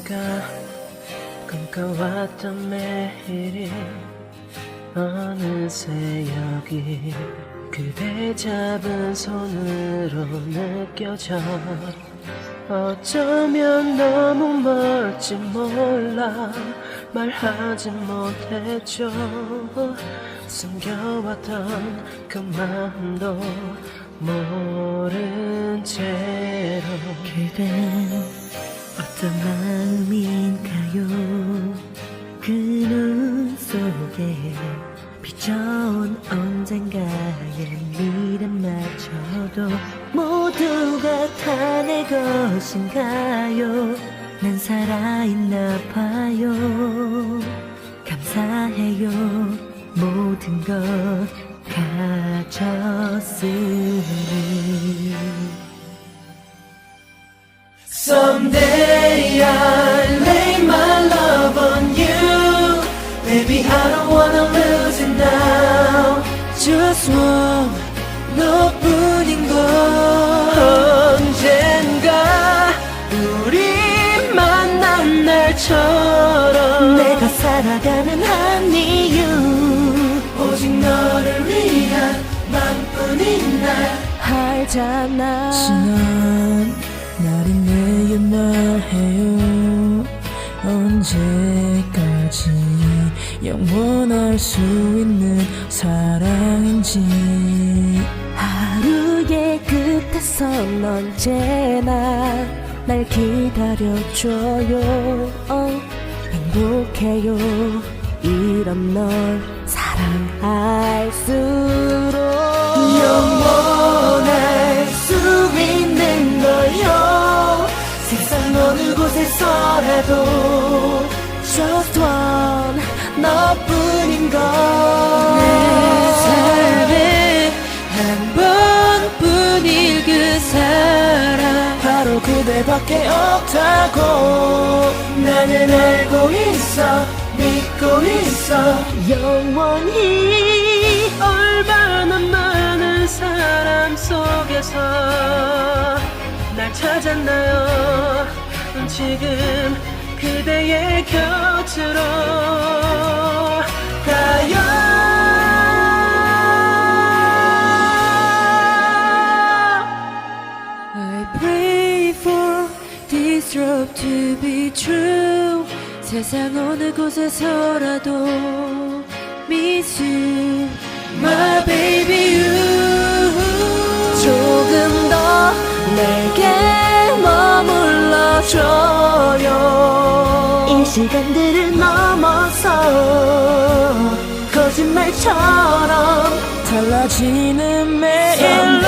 내가 꿈꿔왔던 매일이 어느새 여기 그대 잡은 손으로 느껴져. 어쩌면 너무 멀지 몰라. 말하지 못했죠. 숨겨왔던 그 마음도 속에 비춰온 언젠가의 미래마저도 모두가 다 내 것인가요? 난 살아있나 봐요. 감사해요. 모든 것 가졌으니. Someday I Baby I don't wanna lose it now. Just one 너뿐인 걸 언젠가 우리 만난 날처럼 내가 살아가는 한 이유. 오직 너를 위한 맘뿐인 날. 알잖아. 지난 날이 내게 말해요. 언제까지 영원할 수 있는 사랑인지. 하루의 끝에선 언제나 날 기다려줘요. 어, 행복해요. 이런 널 사랑할수록. 영원할 수 있는 걸요. 세상 어느 곳에서라도 너뿐인 걸내 삶에 한 번뿐일 그 사람 바로 그대밖에 없다고. 나는 알고 있어 믿고 있어. 영원히 얼마나 많은 사람 속에서 날 찾았나요? 지금 그대의 곁으로 가요 love to be true 세상 어느 곳에서라도 Miss you My baby you 조금 더 내게 시간들을 넘어서 거짓말처럼 달라지는 매일